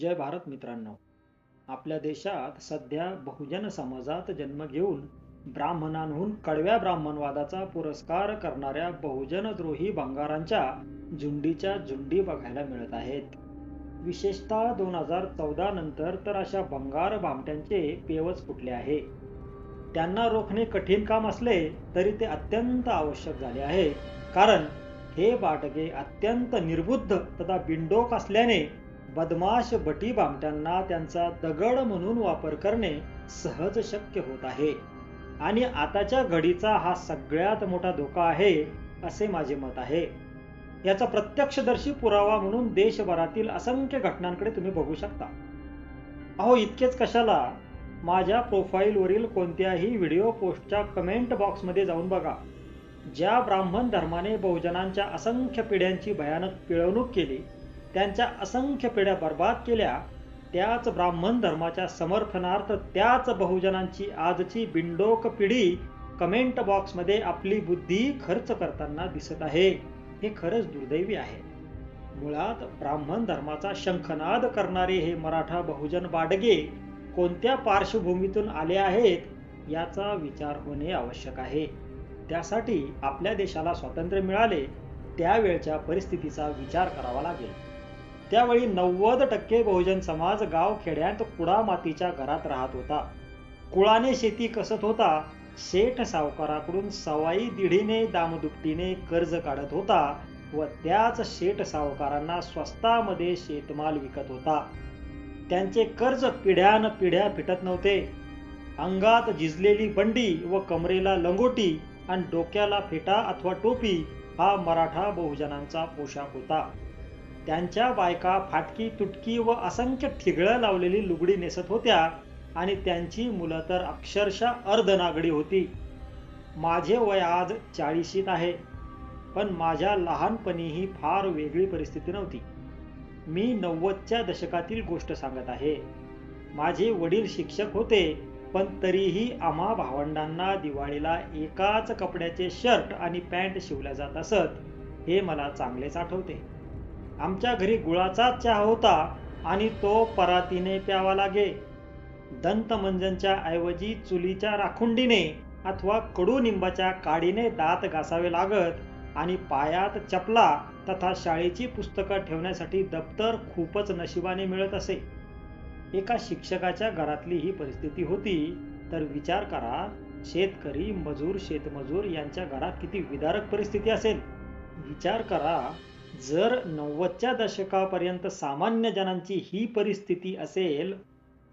जय भारत मित्रांनो. आपल्या देशात सध्या बहुजन समाजात जन्म घेऊन ब्राह्मणांहून कडव्या ब्राह्मणवादाचा पुरस्कार करणाऱ्या बहुजनद्रोही भंगारांच्या झुंडीच्या झुंडी बघायला मिळत आहेत. विशेषतः दोन हजार चौदा नंतर तर अशा भंगार भामट्यांचे पेवच फुटले आहे. त्यांना रोखणे कठीण काम असले तरी ते अत्यंत आवश्यक झाले आहे. कारण हे बाटगे अत्यंत निर्बुद्ध तथा बिंडोक असल्याने बदमाश बटी बामट्यांना त्यांचा दगड म्हणून वापर करणे सहज शक्य होत आहे. आणि आताच्या घडीचा हा सगळ्यात मोठा धोका आहे असे माझे मत आहे. याचा प्रत्यक्षदर्शी पुरावा म्हणून देशभरातील असंख्य घटनांकडे तुम्ही बघू शकता. अहो इतकेच कशाला? माझ्या प्रोफाईलवरील कोणत्याही व्हिडिओ पोस्टच्या कमेंट बॉक्समध्ये जाऊन बघा. ज्या ब्राह्मण धर्माने बहुजनांच्या असंख्य पिढ्यांची भयानक पिळवणूक केली त्यांच्या असंख्य पिढ्या बर्बाद केल्या. त्याच ब्राह्मण धर्माच्या समर्थनार्थ त्याच बहुजनांची आजची बिंडोक पिढी कमेंट बॉक्समध्ये आपली बुद्धी खर्च करताना दिसत आहे. हे खरंच दुर्दैवी आहे. मुळात ब्राह्मण धर्माचा शंखनाद करणारे हे मराठा बहुजन बाडगे कोणत्या पार्श्वभूमीतून आले आहेत याचा विचार होणे आवश्यक आहे. त्यासाठी आपल्या देशाला स्वातंत्र्य मिळाले त्यावेळच्या परिस्थितीचा विचार करावा लागेल. त्यावेळी नव्वद टक्के बहुजन समाज गाव खेड्यात कुडा मातीच्या घरात राहत होता. कुळाने शेती कसत होता शेठ सावकाराकडून सवाई दिढीने दामदुपटीने कर्ज काढत होता व त्याच शेठ सावकारांना स्वस्तामध्ये शेतमाल विकत होता. त्यांचे कर्ज पिढ्यान पिढ्या फिटत नव्हते. अंगात झिजलेली बंडी व कमरेला लंगोटी आणि डोक्याला फेटा अथवा टोपी हा मराठा बहुजनांचा पोशाख होता. त्यांच्या बायका फाटकी तुटकी व असंख्य ठिगळं लावलेली लुगडी नेसत होत्या आणि त्यांची मुलं तर अक्षरशः अर्धनागडी होती. माझे वय आज चाळीशीत आहे पण माझ्या लहानपणीही फार वेगळी परिस्थिती नव्हती. मी नव्वदच्या दशकातील गोष्ट सांगत आहे. माझे वडील शिक्षक होते पण तरीही आम्हा भावंडांना दिवाळीला एकाच कपड्याचे शर्ट आणि पॅन्ट शिवल्या जात असत हे मला चांगलेच आठवते. आमच्या घरी गुळाचा चहा होता आणि तो परातीने प्यावा लागे. दंतमंजनच्या ऐवजी चुलीच्या राखुंडीने अथवा कडुनिंबाच्या काडीने दात घासावे लागत आणि पायात चपला तथा शाळेची पुस्तकं ठेवण्यासाठी दप्तर खूपच नशिबाने मिळत असे. एका शिक्षकाच्या घरातली ही परिस्थिती होती तर विचार करा शेतकरी मजूर शेतमजूर यांच्या घरात किती विदारक परिस्थिती असेल. विचार करा जर नव्वदच्या दशकापर्यंत सामान्य जनांची ही परिस्थिती असेल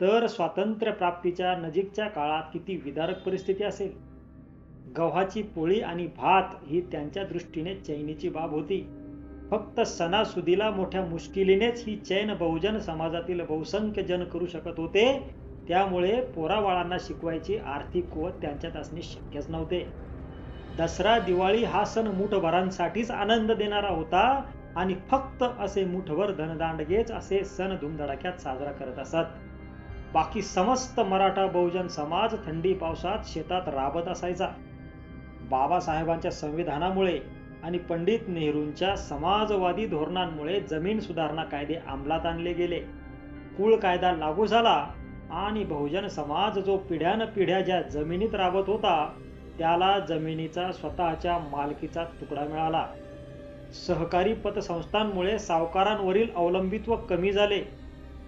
तर स्वातंत्र्य प्राप्तीच्या नजीकच्या काळात किती विदारक परिस्थिती असेल? गव्हाची पोळी आणि भात ही त्यांच्या दृष्टीने चैनीची बाब होती. फक्त सणासुदीला मोठ्या मुश्किलीनेच ही चैन बहुजन समाजातील बहुसंख्य जन करू शकत होते. त्यामुळे पोराबाळांना शिकवायची आर्थिक कुवत त्यांच्यात असणे शक्यच नव्हते. दसरा दिवाळी हा सण मुठभरांसाठीच आनंद देणारा होता आणि फक्त असे मुठभर धनदांडगेच असे सण धुमधडाक्यात साजरा करत असत. बाकी समस्त मराठा बहुजन समाज थंडी पावसात शेतात राबत असायचा. बाबासाहेबांच्या संविधानामुळे आणि पंडित नेहरूंच्या समाजवादी धोरणांमुळे जमीन सुधारणा कायदे अंमलात आणले गेले. कुळ कायदा लागू झाला आणि बहुजन समाज जो पिढ्यान पिढ्या ज्या जमिनीत राबत होता त्याला जमिनीचा स्वतःच्या मालकीचा तुकडा मिळाला. सहकारी पतसंस्थांमुळे सावकारांवरील अवलंबित्व कमी झाले.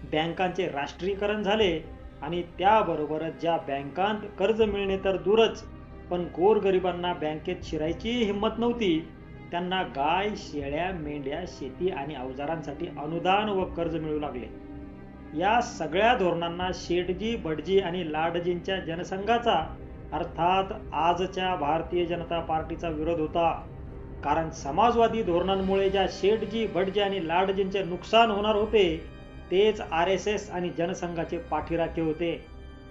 बँकांचे राष्ट्रीयकरण झाले आणि त्याबरोबरच ज्या बँकांत कर्ज मिळणे तर दूरच पण गोरगरिबांना बँकेत शिरायची हिंमत नव्हती. त्यांना गाय शेळ्या मेंढ्या शेती आणि अवजारांसाठी अनुदान व कर्ज मिळू लागले. या सगळ्या धोरणांना शेटजी भटजी आणि लाडजींच्या जनसंघाचा अर्थात आजच्या भारतीय जनता पार्टीचा विरोध होता. कारण समाजवादी धोरणांमुळे ज्या शेठजी भटजी आणि लाडजींचे नुकसान होणार होते तेच आर एस एस आणि जनसंघाचे पाठीराखे होते.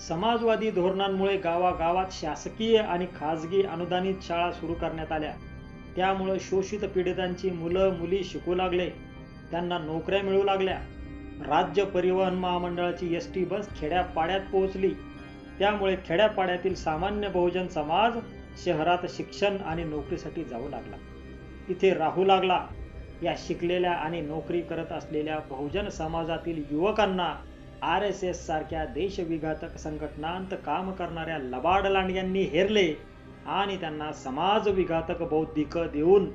समाजवादी धोरणांमुळे गावागावात शासकीय आणि खाजगी अनुदानित शाळा सुरू करण्यात आल्या. त्यामुळे शोषित पीडितांची मुलं मुली शिकू लागले. त्यांना नोकऱ्या मिळू लागल्या. राज्य परिवहन महामंडळाची एस टी बस खेड्यापाड्यात पोहोचली. त्यामुळे खेड्यापाड्यातील सामान्य बहुजन समाज शहरात शिक्षण आणि नोकरीसाठी जाऊ लागला. तिथे राहू लागला. या शिकलेल्या आणि नोकरी करत असलेल्या बहुजन समाजातील युवकांना आर एस एस सारख्या देशविघातक संघटनांत काम करणाऱ्या लबाड लांडग्यांनी हेरले आणि त्यांना समाज विघातक बौद्धिक देऊन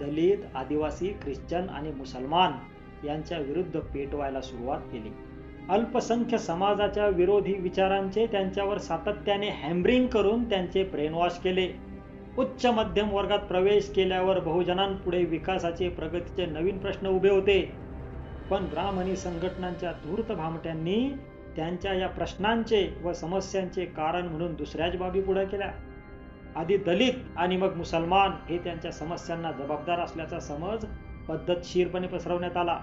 दलित आदिवासी ख्रिश्चन आणि मुसलमान यांच्या विरुद्ध पेटवायला सुरुवात केली. अल्पसंख्य समाजाच्या विरोधी विचारांचे त्यांच्यावर सातत्याने हॅम्बरिंग करून त्यांचे ब्रेनवॉश केले. उच्च मध्यम वर्गात प्रवेश केल्यावर बहुजनांपुढे विकासाचे प्रगतीचे नवीन प्रश्न उभे होते. पण ब्राह्मणी संघटनांच्या धूर्त भामट्यांनी त्यांच्या या प्रश्नांचे व समस्यांचे कारण म्हणून दुसऱ्याच बाबी पुढे केल्या. आधी दलित आणि मग मुसलमान हे त्यांच्या समस्यांना जबाबदार असल्याचा समज पद्धतशीरपणे पसरवण्यात आला.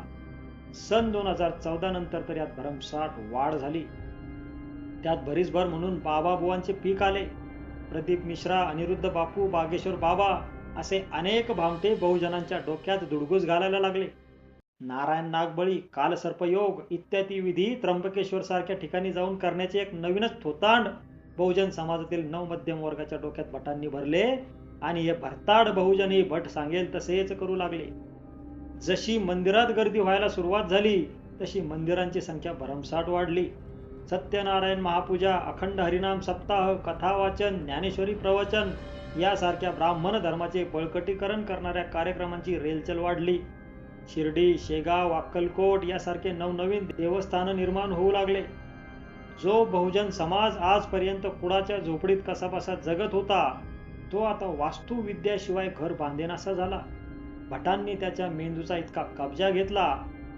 सन दोन हजार चौदा नंतर तर यात भरमसाठ वाढ झाली. त्यात भरीसभर म्हणून बाबाबुवांचे पीक आले. प्रदीप मिश्रा अनिरुद्ध बापू बागेश्वर बाबा असे अनेक भामटे बहुजनांच्या डोक्यात दुडगुस घालायला लागले. नारायण नागबळी कालसर्पयोग इत्यादी विधी त्र्यंबकेश्वर सारख्या ठिकाणी जाऊन करण्याचे एक नवीनच थोतांड बहुजन समाजातील नवमध्यम वर्गाच्या डोक्यात भटांनी भरले आणि हे भरताड बहुजनही भट सांगेल तसेच करू लागले. जशी मंदिरात गर्दी व्हायला सुरुवात झाली तशी मंदिरांची संख्या भरमसाठ वाढली. सत्यनारायण महापूजा अखंड हरिनाम सप्ताह कथावाचन ज्ञानेश्वरी प्रवचन यासारख्या ब्राह्मण धर्माचे बळकटीकरण करणाऱ्या कार्यक्रमांची रेलचल वाढली. शिर्डी शेगाव अक्कलकोट यासारखे नवनवीन देवस्थान निर्माण होऊ लागले. जो बहुजन समाज आजपर्यंत कुडाच्या झोपडीत कसाबसा जगत होता तो आता वास्तुविद्याशिवाय घर बांधेनासा झाला. भटांनी त्याच्या मेंदूचा इतका कब्जा घेतला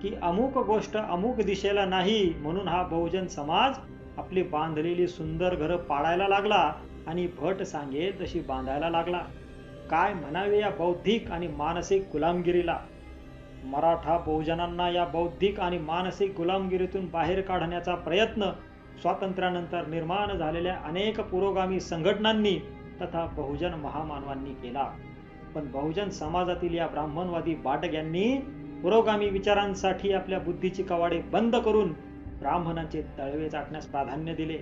की अमुक गोष्ट अमुक दिशेला नाही म्हणून हा बहुजन समाज आपली बांधलेली सुंदर घरं पाडायला लागला आणि भट सांगे तशी बांधायला लागला. काय म्हणावे या बौद्धिक आणि मानसिक गुलामगिरीला? मराठा बहुजनांना या बौद्धिक आणि मानसिक गुलामगिरीतून बाहेर काढण्याचा प्रयत्न स्वातंत्र्यानंतर निर्माण झालेल्या अनेक पुरोगामी संघटनांनी तथा बहुजन महामानवांनी केला. पण बहुजन समाजातील या ब्राह्मणवादी बाटग्यांनी पुरोगामी विचारांसाठी आपल्या बुद्धीची कवाडे बंद करून ब्राह्मणांचे तळवे चाटण्यास प्राधान्य दिले.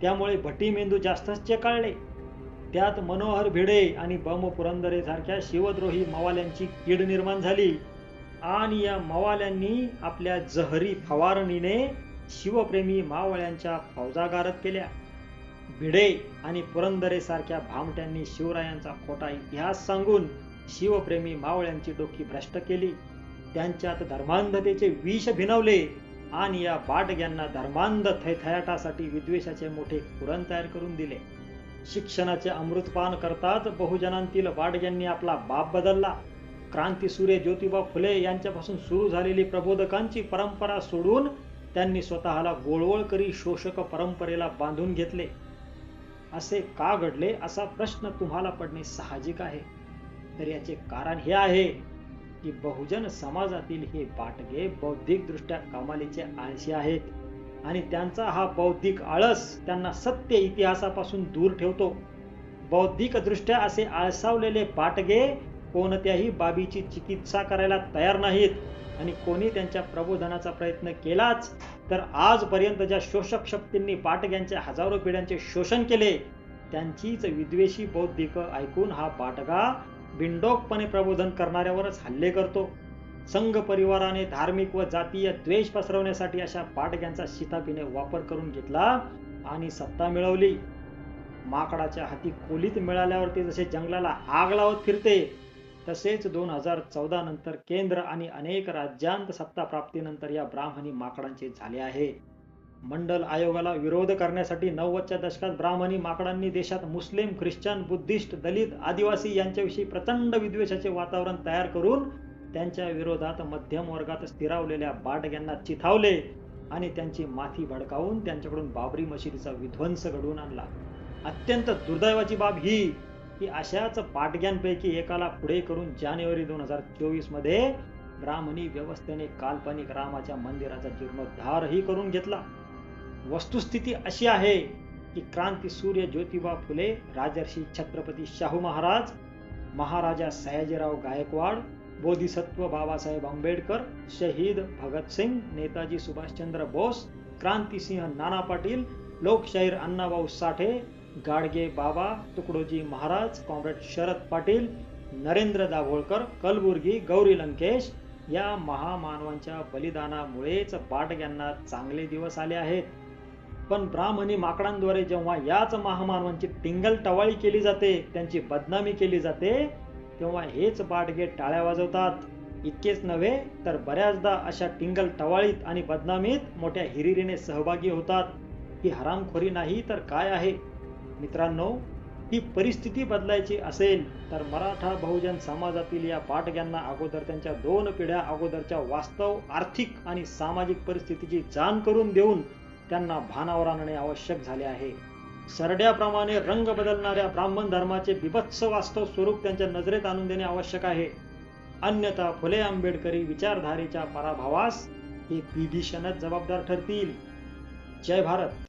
त्यामुळे भटी मेंदू जास्तच चेकाळले. त्यात मनोहर भिडे आणि बम पुरंदरे सारख्या शिवद्रोही मवाल्यांची कीड निर्माण झाली. आणि या मवाल्यांनी आपल्या जहरी फवारणीने शिवप्रेमी मावळ्यांच्या फौजागारत केल्या. भिडे आणि पुरंदरे सारख्या भामट्यांनी शिवरायांचा खोटा इतिहास सांगून शिवप्रेमी मावळ्यांची डोकी भ्रष्ट केली. त्यांच्यात धर्मांधतेचे विष भिनवले आणि या बाटग्यांना धर्मांध थैथयाटासाठी विद्वेषाचे मोठे कुरण तयार करून दिले. शिक्षणाचे अमृतपान करताच बहुजनांतील बाटग्यांनी आपला बाप बदलला. क्रांतीसूर्य ज्योतिबा फुले यांच्यापासून सुरू झालेली प्रबोधकांची परंपरा सोडून त्यांनी स्वतःला गोळवळ करी शोषक परंपरेला बांधून घेतले. असे का घडले असा प्रश्न तुम्हाला पडणे साहजिक आहे. तर याचे कारण हे आहे की बहुजन समाजातील हे बाटगे बौद्धिकदृष्ट्या कमालीचे आळशी आहेत आणि त्यांचा हा बौद्धिक आळस त्यांना सत्य इतिहासापासून दूर ठेवतो. बौद्धिकदृष्ट्या असे आळसावलेले बाटगे कोणत्याही बाबीची चिकित्सा करायला तयार नाहीत आणि कोणी त्यांच्या प्रबोधनाचा प्रयत्न केलाच तर आजपर्यंत ज्या शोषक शक्तींनी बाटग्यांच्या हजारो पिढ्यांचे शोषण केले त्यांचीच विद्वेषी बौद्धिक ऐकून हा पाटगा बिंडोकपणे प्रबोधन करणाऱ्यावरच हल्ले करतो. संघ परिवाराने धार्मिक व जातीय द्वेष पसरवण्यासाठी अशा पाटग्यांचा शितापीने वापर करून घेतला आणि सत्ता मिळवली. माकडाच्या हाती खोलीत मिळाल्यावर ते जसे जंगलाला आग लावत फिरते तसेच दोन हजार चौदा नंतर केंद्र आणि अनेक राज्यांत सत्ता प्राप्तीनंतर या ब्राह्मणी माकडांचे झाले आहे. मंडल आयोगाला विरोध करण्यासाठी नव्वदच्या दशकात ब्राह्मणी माकडांनी देशात मुस्लिम ख्रिश्चन बुद्धिस्ट दलित आदिवासी यांच्याविषयी प्रचंड विद्वेषाचे वातावरण तयार करून त्यांच्या विरोधात मध्यम वर्गात स्थिरावलेल्या बाटग्यांना चिथावले आणि त्यांची माथी भडकावून त्यांच्याकडून बाबरी मशिदीचा विध्वंस घडवून आणला. अत्यंत दुर्दैवाची बाब ही की अशाच पाटग्यांपैकी एकाला पुढे करून जानेवारी दोन हजार चोवीसमध्ये ब्राह्मणी व्यवस्थेने काल्पनिक रामाच्या मंदिराचा जीर्णोद्धारही करून घेतला. वस्तुस्थिती अशी आहे की क्रांती सूर्य ज्योतिबा फुले राजर्षी छत्रपती शाहू महाराज महाराजा सयाजीराव गायकवाड बोधिसत्व बाबासाहेब आंबेडकर शहीद भगतसिंग नेताजी सुभाषचंद्र बोस क्रांतिसिंह नाना पाटील लोकशाहीर अण्णाभाऊ साठे गाडगे बाबा तुकडोजी महाराज कॉम्रेड शरद पाटील नरेंद्र दाभोळकर कलबुर्गी गौरी लंकेश या महामानवांच्या बलिदानामुळेच बाटग्यांना चांगले दिवस आले आहेत. पण ब्राह्मणी माकडांद्वारे जेव्हा याच महामानवांची टिंगल टवाळी केली जाते त्यांची बदनामी केली जाते तेव्हा हेच बाटगे टाळ्या वाजवतात. इतकेच नव्हे तर बऱ्याचदा अशा टिंगल टवाळीत आणि बदनामीत मोठ्या हिरिरीने सहभागी होतात. ही हरामखोरी नाही तर काय आहे? मित्रांनो ही परिस्थिती बदलायची असेल तर मराठा बहुजन समाजातील या पाटग्यांना अगोदर त्यांच्या दोन पिढ्या अगोदरच्या वास्तव आर्थिक आणि सामाजिक परिस्थितीची जाण करून देऊन त्यांना भानावर आणणे आवश्यक झाले आहे. सरड्याप्रमाणे रंग बदलणाऱ्या ब्राह्मण धर्माचे बिभत्स वास्तव स्वरूप त्यांच्या नजरेत आणून देणे आवश्यक आहे. अन्यथा फुले आंबेडकरी विचारधारेच्या पराभवास हे विभीषणच जबाबदार ठरतील. जय भारत.